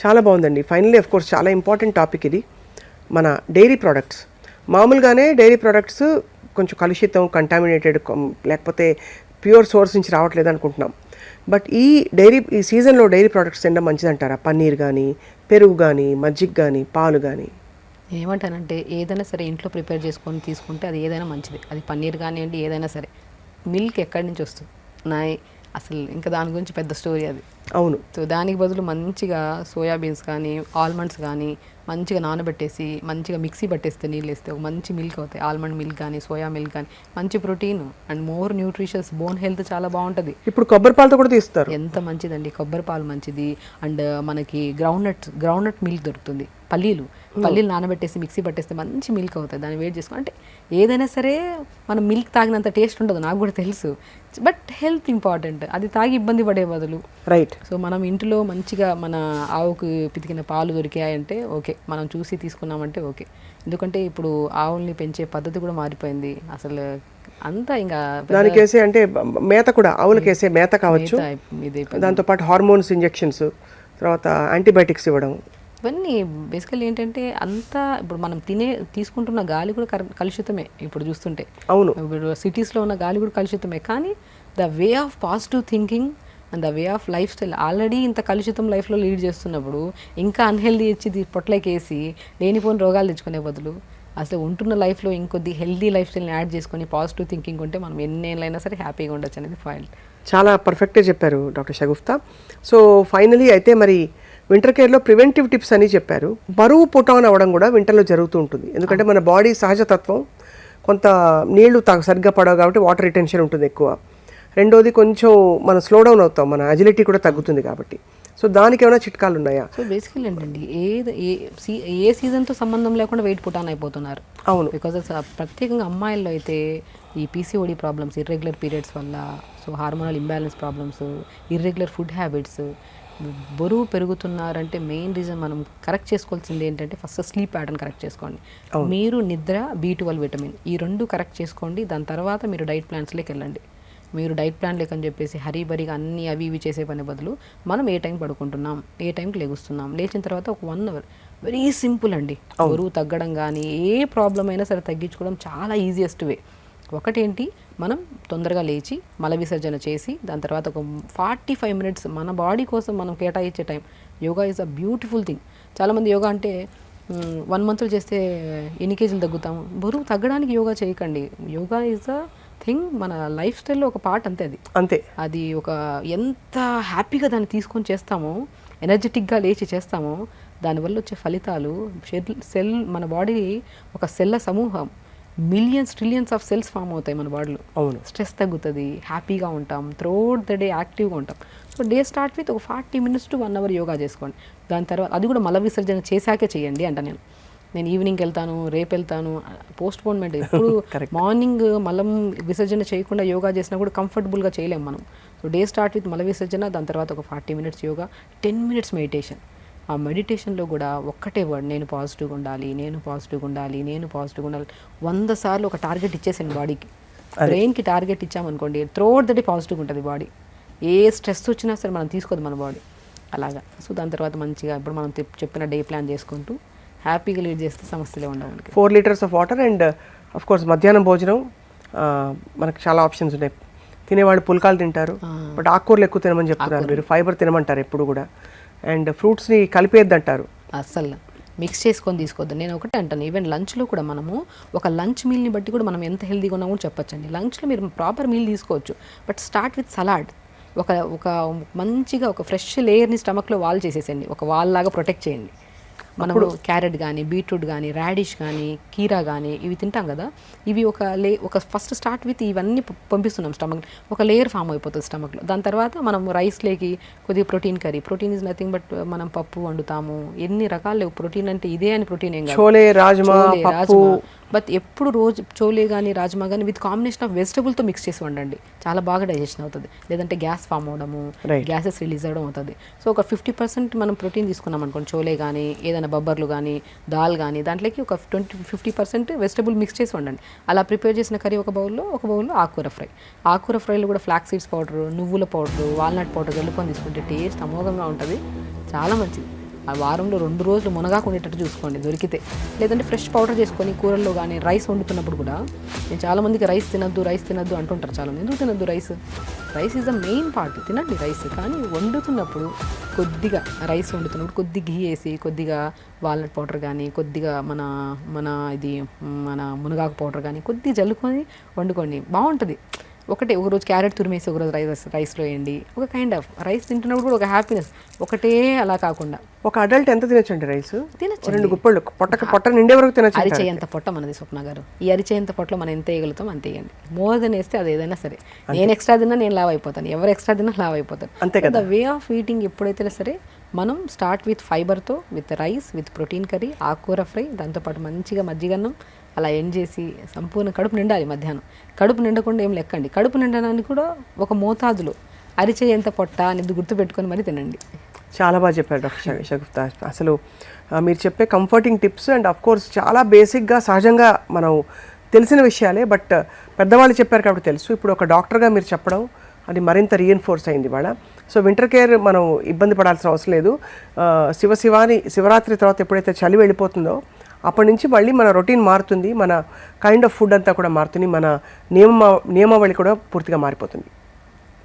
చాలా బాగుందండి. Finally of course చాలా ఇంపార్టెంట్ టాపిక్ ఇది. మన డైరీ ప్రోడక్ట్స్ మామూలుగానే డైరీ ప్రోడక్ట్స్ కొంచెం కలుషితం కంటామినేటెడ్ లేకపోతే ప్యూర్ సోర్స్ నుంచి రావట్లేదు అనుకుంటున్నాం. బట్ ఈ డైరీ ఈ సీజన్లో డైరీ ప్రోడక్ట్స్ తినడం మంచిదంటారా? పన్నీర్ కానీ పెరుగు కానీ మజ్జిగ కానీ పాలు కానీ ఏమంటానంటే ఏదైనా సరే ఇంట్లో ప్రిపేర్ చేసుకొని తీసుకుంటే అది ఏదైనా మంచిది. అది పన్నీర్ కానివ్వండి ఏదైనా సరే. మిల్క్ ఎక్కడి నుంచి వస్తుంది? నా అసలు ఇంకా దాని గురించి పెద్ద స్టోరీ అది. అవును. సో దానికి బదులు మంచిగా సోయాబీన్స్ కానీ ఆల్మండ్స్ కానీ మంచిగా నానబెట్టేసి మంచిగా మిక్సీ పట్టేస్తే నీళ్ళు వేస్తే ఒక మంచి మిల్క్ అవుతాయి. ఆల్మండ్ మిల్క్ కానీ సోయా మిల్క్ కానీ మంచి protein and more nutritions bone health చాలా బాగుంటుంది. ఇప్పుడు కొబ్బరి పాలతో కూడా తీస్తారు. ఎంత మంచిదండి. కొబ్బరి పాలు మంచిది. అండ్ మనకి groundnut groundnut milk దొరుకుతుంది. పల్లీలు. పల్లీలు నానబెట్టేసి మిక్సీ పట్టేస్తే మంచి మిల్క్ అవుతుంది దాన్ని వేడి చేసుకో అంటే ఏదైనా సరే మనం మిల్క్ తాగినంత టేస్ట్ ఉండదు. నాకు కూడా తెలుసు. But health important. అది తాగి ఇబ్బంది పడే బదులు. రైట్. సో మనం ఇంట్లో మంచిగా మన ఆవుకు పితికిన పాలు దొరికాయంటే ఓకే. మనం చూసి తీసుకున్నామంటే ఓకే. ఎందుకంటే ఇప్పుడు ఆవుల్ని పెంచే పద్ధతి కూడా మారిపోయింది. అసలు అంతా ఇంకా దానికి వేసే అంటే మేత కూడా ఆవులకి వేసే మేత కావచ్చు. దాంతోపాటు హార్మోన్స్ ఇంజెక్షన్స్ తర్వాత యాంటీబయాటిక్స్ ఇవ్వడం. ఇవన్నీ బేసికల్లీ ఏంటంటే అంతా ఇప్పుడు మనం తినే తీసుకుంటున్న గాలి కూడా కలుషితమే ఇప్పుడు చూస్తుంటే. అవును. ఇప్పుడు సిటీస్లో ఉన్న గాలి కూడా కలుషితమే. కానీ the way of positive thinking and the way of lifestyle. Already ఇంత కలుషితం లైఫ్లో లీడ్ చేస్తున్నప్పుడు ఇంకా అన్హెల్దీ ఇచ్చి పొట్లకేసి లేనిపోని రోగాలు తెచ్చుకునే బదులు అసలు ఉంటున్న లైఫ్లో ఇంకొద్ది హెల్దీ లైఫ్ స్టైల్ని యాడ్ చేసుకొని పాజిటివ్ థింకింగ్ ఉంటే మనం ఎన్నేళ్ళైనా సరే హ్యాపీగా ఉండొచ్చు అనేది పాయింట్. చాలా పర్ఫెక్ట్గా చెప్పారు డాక్టర్ షగుఫ్తా. సో ఫైనలీ అయితే మరి వింటర్ కేర్లో ప్రివెంటివ్ టిప్స్ అని చెప్పారు. బరువు పుటాన్ అవ్వడం కూడా వింటర్లో జరుగుతూ ఉంటుంది. ఎందుకంటే మన బాడీ సహజతత్వం కొంత నీళ్ళు సరిగ్గా పడవు కాబట్టి వాటర్ రిటెన్షన్ ఉంటుంది ఎక్కువ. రెండోది కొంచెం మనం స్లో డౌన్ అవుతాం మన అజిలిటీ కూడా తగ్గుతుంది కాబట్టి. సో దానికి ఏమైనా చిట్కాలు ఉన్నాయా? సో బేసికల్లీ ఏంటండి ఏది ఏ సీ ఏ సీజన్తో సంబంధం లేకుండా వెయిట్ పుటాన్ అయిపోతున్నారు. అవును. బికాజ్ ప్రత్యేకంగా అమ్మాయిల్లో అయితే ఈ పీసీఓడి ప్రాబ్లమ్స్ ఇర్రెగ్యులర్ పీరియడ్స్ వల్ల so hormonal imbalance problems irregular food habits బరువు పెరుగుతున్నారంటే మెయిన్ రీజన్ మనం కరెక్ట్ చేసుకోవాల్సింది ఏంటంటే ఫస్ట్ స్లీప్ ప్యాటర్న్ కరెక్ట్ చేసుకోండి. మీరు నిద్ర బీ ట్వెల్వ్ విటమిన్ ఈ రెండు కరెక్ట్ చేసుకోండి. దాని తర్వాత మీరు డైట్ ప్లాన్స్లోకి వెళ్ళండి. మీరు డైట్ ప్లాన్ లేకని చెప్పేసి హరీబరీగా అన్ని అవి ఇవి చేసే పని బదులు మనం ఏ టైం పడుకుంటున్నాం ఏ టైంకి లెగుస్తున్నాం లేచిన తర్వాత ఒక వన్ అవర్ వెరీ సింపుల్ అండి. బరువు తగ్గడం కానీ ఏ ప్రాబ్లం అయినా సరే తగ్గించుకోవడం చాలా ఈజియెస్ట్ వే ఒకటేంటి? మనం తొందరగా లేచి మల విసర్జన చేసి దాని తర్వాత ఒక ఫార్టీ ఫైవ్ మినిట్స్ మన బాడీ కోసం మనం కేటాయించే time yoga is a beautiful thing చాలామంది యోగా అంటే వన్ మంత్లో చేస్తే ఎన్ని కేజీలు తగ్గుతాము బరువు తగ్గడానికి యోగా చేయకండి. యోగా ఈజ్ అ థింగ్ మన లైఫ్ స్టైల్లో ఒక పార్ట్ అంతే అది. అంతే. అది ఒక ఎంత హ్యాపీగా దాన్ని తీసుకొని చేస్తామో ఎనర్జెటిక్గా లేచి చేస్తామో దానివల్ల వచ్చే ఫలితాలు సెల్ మన బాడీ ఒక సెల్ల సమూహం. Millions trillions of cells form అవుతాయి మన బాడీలో. అవును. స్ట్రెస్ తగ్గుతుంది హ్యాపీగా ఉంటాం త్రోట్ ద డే యాక్టివ్గా ఉంటాం. సో డే స్టార్ట్ విత్ ఒక forty minutes to one hour yoga చేసుకోండి. దాని తర్వాత అది కూడా మల విసర్జన చేశాకే చేయండి అంట నేను. నేను ఈవినింగ్ వెళ్తాను రేపు వెళ్తాను పోస్ట్ పోన్మెంట్ ఎప్పుడు మార్నింగ్ మలం విసర్జన చేయకుండా యోగా చేసినా కూడా కంఫర్టబుల్గా చేయలేం మనం. సో డే స్టార్ట్ విత్ మల విసర్జన దాని తర్వాత ఒక forty minutes yoga ten minutes meditation ఆ మెడిటేషన్లో కూడా ఒక్కటే వర్డ్ నేను పాజిటివ్గా ఉండాలి నేను పాజిటివ్గా ఉండాలి నేను పాజిటివ్గా ఉండాలి. వంద సార్లు ఒక టార్గెట్ ఇచ్చేసాను బాడీకి. బ్రెయిన్కి టార్గెట్ ఇచ్చామనుకోండి త్రోట్ ద డే పాజిటివ్గా ఉంటుంది బాడీ. ఏ స్ట్రెస్ వచ్చినా సరే మనం తీసుకోదు మన బాడీ. అలాగా. సో దాని తర్వాత మంచిగా ఇప్పుడు మనం చెప్- చెప్పిన డే ప్లాన్ చేసుకుంటూ హ్యాపీగా లీడ్ చేస్తే సమస్యలే ఉండవు four litres of water and of course మధ్యాహ్నం భోజనం మనకు చాలా ఆప్షన్స్ ఉన్నాయి. తినేవాళ్ళు పుల్కాలు తింటారు బట్ ఆకుకూరలు ఎక్కువ తినమని చెప్తున్నారు మీరు. ఫైబర్ తినమంటారు ఎప్పుడు కూడా. అండ్ ఫ్రూట్స్ని కలిపేద్దంటారు అస్సలు మిక్స్ చేసుకొని తీసుకోవద్దు. నేను ఒకటే అంటాను. ఈవెన్ లంచ్లో కూడా మనము ఒక లంచ్ మీల్ని బట్టి కూడా మనం ఎంత హెల్దీగా ఉన్నామో చెప్పొచ్చండి. లంచ్లో మీరు ప్రాపర్ మీల్ తీసుకోవచ్చు. బట్ స్టార్ట్ విత్ సలాడ్ ఒక ఒక మంచిగా ఒక ఫ్రెష్ లేయర్ని స్టమక్లో వాల్ చేసేసండి ఒక వాల్ లాగా ప్రొటెక్ట్ చేయండి. మనము క్యారెట్ కానీ బీట్రూట్ కానీ రాడిష్ కానీ కీరా కానీ ఇవి తింటాం కదా ఇవి ఒక లే ఒక ఫస్ట్ స్టార్ట్ విత్ ఇవన్నీ పంపిస్తున్నాం స్టమక్ ఒక లేయర్ ఫామ్ అయిపోతుంది స్టమక్లో. దాని తర్వాత మనం రైస్లోకి కొద్దిగా protein curry protein is nothing but మనం పప్పు వండుతాము ఎన్ని రకాలు లేవు. ప్రోటీన్ అంటే ఇదే అని ప్రోటీన్ ఏం కాదు. రాజ్మా. బట్ ఎప్పుడు రోజు చోలే కానీ రాజ్మా కానీ విత్ కాంబినేషన్ ఆఫ్ వెజిటబుల్తో మిక్స్ చేసి వండండి. చాలా బాగా డైజెషన్ అవుతుంది. లేదంటే గ్యాస్ ఫామ్ అవడము. గ్యాసెస్ రిలీజ్ అవ్వడం అవుతుంది. సో ఒక ఫిఫ్టీ పర్సెంట్ మనం ప్రోటీన్ తీసుకున్నాం అనుకోండి చోలే కానీ ఏదైనా బొబ్బర్లు కానీ దాల్ కానీ దాంట్లోకి ఒక twenty fifty percent vegetable mix చేసి వండండి. అలా ప్రిపేర్ చేసిన కర్రీ ఒక బౌల్లో ఒక బౌల్లో ఆకుకూర ఫ్రై. ఆకుకూర ఫ్రైలో కూడా ఫ్లాక్ సీడ్స్ పౌడర్ నువ్వుల పౌడర్ వాల్నట్ పౌడర్ కలుపుకొని తీసుకుంటే టేస్ట్ అమోఘంగా ఉంటుంది. చాలా మంచిది. ఆ వారంలో రెండు రోజులు మునగాకు ఉండేటట్టు చూసుకోండి దొరికితే. లేదంటే ఫ్రెష్ పౌడర్ చేసుకొని కూరల్లో కానీ రైస్ వండుతున్నప్పుడు కూడా నేను చాలామందికి రైస్ తినద్దు రైస్ తినద్దు అంటుంటారు చాలా ఎందుకు తినద్దు rice rice is the main part తినండి రైస్ కానీ వండుతున్నప్పుడు కొద్దిగా రైస్ వండుతున్నప్పుడు కొద్ది ఘీ వేసి కొద్దిగా వాల్నట్ పౌడర్ కానీ కొద్దిగా మన మన ఇది మన మునగాకు పౌడర్ కానీ కొద్దిగా జల్లుకొని వండుకోండి. బాగుంటుంది. ఒకటే ఒక రోజు క్యారెట్ తురిమేసి ఒక రోజు రైస్ రైస్లో వేయండి. ఒక కైండ్ ఆఫ్ రైస్ తింటున్నప్పుడు కూడా ఒక హ్యాపీనెస్ ఒకటే అలా కాకుండా. ఒక అడల్ట్ ఎంత తినొచ్చండి రైస్? తినచ్చు రెండు గుప్పళ్ళు పొట్టక పొట్ట నిండే వరకు తినచ్చు అరిచేయంత పొట్ట మనది స్వప్న గారు. ఈ అరిచేయంత పొట్టలో మనం ఎంత వేయగలుగుతాం అంత వేయండి. మోర్ దెన్ వేస్తే అది ఏదైనా సరే. నేను ఎక్స్ట్రా తిన్నా నేను లావ్ అయిపోతాను. ఎవరు ఎక్స్ట్రా తిన్నా లావ్ అయిపోతాను అంతే ద వే ఆఫ్ ఈటింగ్ ఎప్పుడైతే సరే మనం start with ఫైబర్తో with rice with protein curry ఆకుకూర ఫ్రై దాంతోపాటు మంచిగా మజ్జిగన్నం అలా ఎండ్ చేసి సంపూర్ణ కడుపు నిండాలి మధ్యాహ్నం. కడుపు నిండకుండా ఏం లెక్కండి. కడుపు నిండడానికి కూడా ఒక మోతాదులో అరిచేయంత పొట్ట అనేది గుర్తుపెట్టుకొని మరీ తినండి. చాలా బాగా చెప్పారు డాక్టర్ షగుఫ్తా అసలు మీరు చెప్పే comforting tips and of course చాలా బేసిక్గా సహజంగా మనం తెలిసిన విషయాలే బట్ పెద్దవాళ్ళు చెప్పారు కాబట్టి తెలుసు. ఇప్పుడు ఒక డాక్టర్గా మీరు చెప్పడం అది మరింత రీఎన్ఫోర్స్ అయింది ఇవాళ సో వింటర్ కేర్ మనం ఇబ్బంది పడాల్సిన అవసరం లేదు. శివ శివాని శివరాత్రి తర్వాత ఎప్పుడైతే చలి వెళ్ళిపోతుందో అప్పటి నుంచి మళ్ళీ మన రొటీన్ మారుతుంది మన కైండ్ ఆఫ్ ఫుడ్ అంతా కూడా మారుతుంది మన నియమ నియమావళి కూడా పూర్తిగా మారిపోతుంది.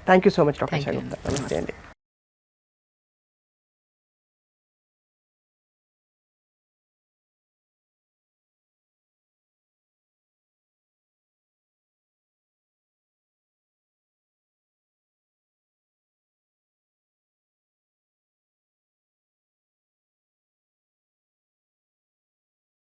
Thank you so much doctor Shagufta నమస్తే అండి.